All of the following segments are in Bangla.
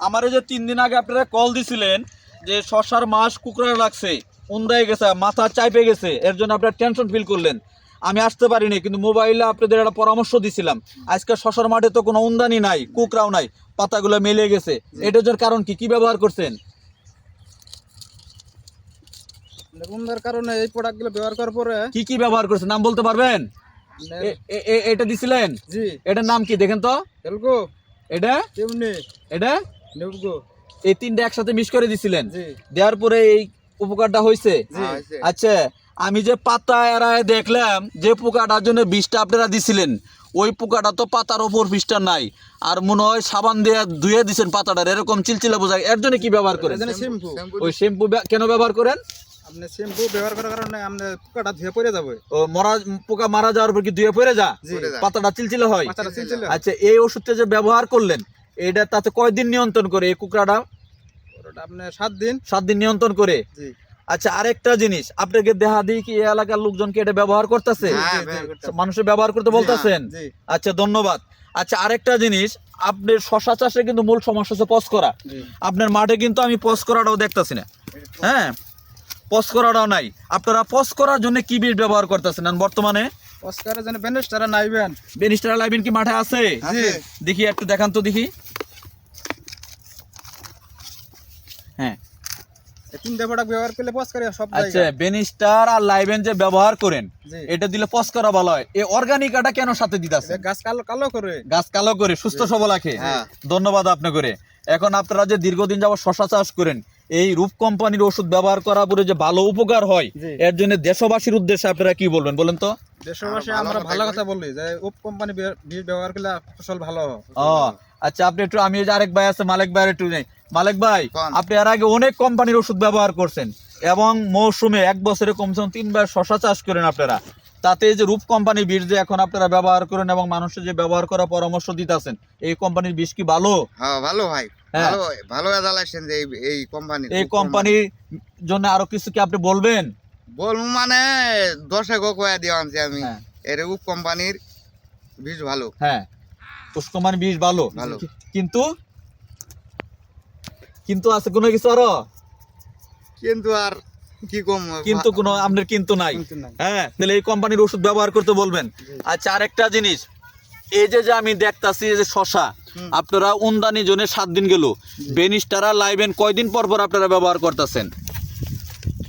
আমার যে তিন দিন আগে আপনারা কল দিছিলেন যে শশার মাস কুকড়া লাগছে উন্দায় গেছে মাথা চাইপে গেছে এর জন্য আপনারা টেনশন ফিল করলেন। আমি আসতে পারিনি কিন্তু মোবাইলে আপনাদের একটা পরামর্শ দিছিলাম। আজকে শশার মাঠে তো কোনো উন্দানি নাই কুকরাও নাই পাতাগুলো মেলে গেছে। এটার কারণ কি? কি ব্যবহার করছেন? কারণে এই প্রোডাক্টগুলো ব্যবহার করার পরে কি কি ব্যবহার করছেন? নাম বলতে পারবেন? এটা দিছিলেন? জি। এটার নাম কি? দেখেন তো। এটা? এই তিনটা একসাথে মিক্স করে দিছিলেন। দেওয়ার পরে এই উপকারটা হয়েছে আচ্ছা আমি যে পাতা এরায় দেখলাম যে পোকাটার জন্য বিষটা আপনারা দিছিলেন ওই পোকাটা তো পাতার ওপর বিষটা নাই। আর মনে হয় সাবান দিয়ে ধুয়ে দিছেন পাতাটার এরকম চিলচিলা বোঝায় এর জন্য কি ব্যবহার করেন? শ্যাম্পু ওই শ্যাম্পু কেন ব্যবহার করেন? আপনি শ্যাম্পু ব্যবহার করার কারণে আপনি পোকাটা ধুয়ে পড়ে যাবে। ও মরা পোকা মারা যাওয়ার পর কি ধুয়ে পড়ে যা পাতাটা চিলচিলা হয়। আচ্ছা এই ওষুধটা যে ব্যবহার করলেন এটা তাতে কয়দিন নিয়ন্ত্রণ করে এই কুকড়াটা? ওটা আপনি সাত দিন। সাত দিন নিয়ন্ত্রণ করে? আচ্ছা আরেকটা জিনিস আপনাকে দেখা দিই কি এলাকার লোকজনকে এটা ব্যবহার করতেছে। মানুষের ব্যবহার করতে বলতেছেন? আচ্ছা ধন্যবাদ। আচ্ছা আরেকটা জিনিস আপনার শশা চাষে কিন্তু মূল সমস্যা হচ্ছে পস করা। আপনার মাঠে কিন্তু আমি পস করাটাও দেখতাছি না। হ্যাঁ পস করাটাও নাই। আপনারা পস করার জন্য কি বীজ ব্যবহার করতেছেন? বর্তমানে? পস অস্কারের জন্য ব্যান্ডেজটারা নাইবেন। বেনিস্টার লাইবেন কি মাঠে আছে। দেখি একটু দেখান তো দেখি। হ্যাঁ। এই প্রোডাক্ট ব্যবহার করলে পস্কারে সব আচ্ছা বেনিস্টার আর লাইবেন যে ব্যবহার করেন এটা দিলে পস ভালো হয়। এই অর্গানিকাটা কেন সাথে দিতেছে গাছ কালো কালো করে। গাছ কালো করে সুস্থ সবল রাখে হ্যাঁ। ধন্যবাদ আপনি করে এখন আপনারা যে দীর্ঘদিন যাবত শশা চাষ করেন এই রূপ কোম্পানির ওষুধ ব্যবহার করার পরে যে ভালো উপকার হয় এর জন্য দেশবাসীর উদ্দেশ্যে আপনারা কি বলবেন বলেন তো? দেশবাসী আমরা ভালো কথা বলি যে উপ কোম্পানি বীজ ব্যবহার করলে ফসল ভালো হয়। আচ্ছা আপনি একটু আমি আরেক ভাই আছে মালিক ভাই একটু নেই। মালিক ভাই আপনি এর আগে অনেক কোম্পানির ওষুধ ব্যবহার করছেন এবং মৌসুমে এক বছরে কমসে কম তিনবার শশা চাষ করেন আপনারা। তাতে যে রূপ কোম্পানির বীজ যে এখন আপনারা ব্যবহার করেন এবং মানুষের যে ব্যবহার করার পরামর্শ দিতেছেন এই কোম্পানির বীজ কি ভালো? হ্যাঁ ভালো ভাই। হ্যাঁ। ভালো ভালো যে এই- কোম্পানি এই কোম্পানির জন্য আরও কিছু কি আপনি বলবেন? বলব মানে দশে গো কয়া আনছি আমি হ্যাঁ। এর উপ কোম্পানির বীজ ভালো। হ্যাঁ। পুষ কোম্পানির বীজ ভালো। ভালো। কিন্তু কিন্তু আছে কোনো কিছু আরও? কিন্তু আর কি কম? কিন্তু কোনো আপনার কিন্তু নাই। হ্যাঁ তাহলে এই কোম্পানির ওষুধ ব্যবহার করতে বলবেন। আচ্ছা আরেকটা জিনিস। এই যে যে আমি দেখতাছি যে শশা আপনারা উন্দানি জনে সাত দিন গেল। বেনিস্টারা লাইবেন কয়দিন পর পর আপনারা ব্যবহার করতেছেন?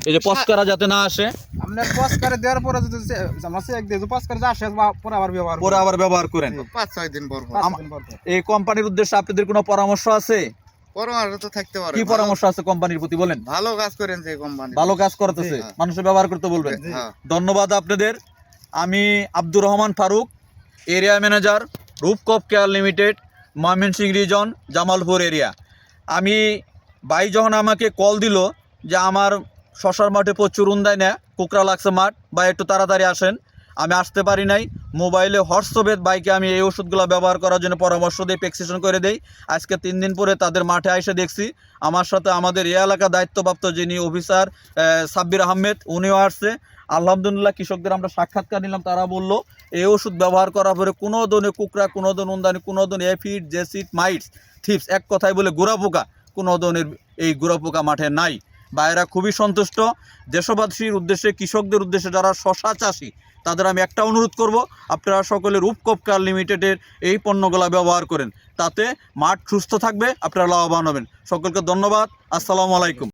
এই যে পস্কারা যাতে না আসে। আপনার পস্কারে দেওয়ার পরে যদি আমরা এক দিয়ে পস্কারে যা আসে বা- পরে আবার ব্যবহার পরে আবার ব্যবহার করেন। পাঁচ ছয় দিন পর। এই কোম্পানির উদ্দেশ্যে আপনাদের কোনো পরামর্শ আছে? পরামর্শ তো থাকতে পারে। কি পরামর্শ আছে কোম্পানির প্রতি বলেন? ভালো কাজ করেন যে কোম্পানি। ভালো কাজ করতেছে। মানুষের ব্যবহার করতে বলবেন। হ্যাঁ। ধন্যবাদ আপনাদের। আমি Abdur Rahman Faruk area manager রূপকপ care limited Mymensingh region Jamalpur area. আমি ভাই যখন আমাকে কল দিল যে আমার শশার মাঠে প্রচুর উন্দায় না কুকরা লাগছে মাঠ বা একটু তাড়াতাড়ি আসেন। আমি আসতে পারি নাই, মোবাইলে হোয়াটসঅ্যাপের বাইকে আমি এই ওষুধগুলো ব্যবহার করার জন্য পরামর্শ দিই প্রেসক্রিপশন করে দেই। আজকে তিন দিন পরে তাদের মাঠে এসে দেখছি। আমার সাথে আমাদের এই এলাকা দায়িত্বপ্রাপ্ত যিনি অফিসার সাব্বির আহমেদ, উনিও আসছে। আলহামদুলিল্লাহ, কৃষকদের আমরা সাক্ষাৎকার নিলাম, তারা বলল, এই ওষুধ ব্যবহার করার পরে কোনো ধরনের কুকরা কোনো ধরনের উন্দানি, কোনো ধরনের এফিড জেসিড মাইটস থিপস এক কথায় বলে, গোড়া পোকা, কোনো ধরনের এই গোড়া পোকা মাঠে নাই। বা এরা খুবই সন্তুষ্ট। দেশবাসীর উদ্দেশ্যে, কৃষকদের উদ্দেশ্যে যারা শশা চাষি, তাদের আমি একটা অনুরোধ করব, আপনারা সকলে রূপকপকার লিমিটেডের এই পণ্যগুলো ব্যবহার করেন। তাতে মাঠ সুস্থ থাকবে, আপনারা লাভবান হবেন। সকলকে ধন্যবাদ। আসসালামু আলাইকুম।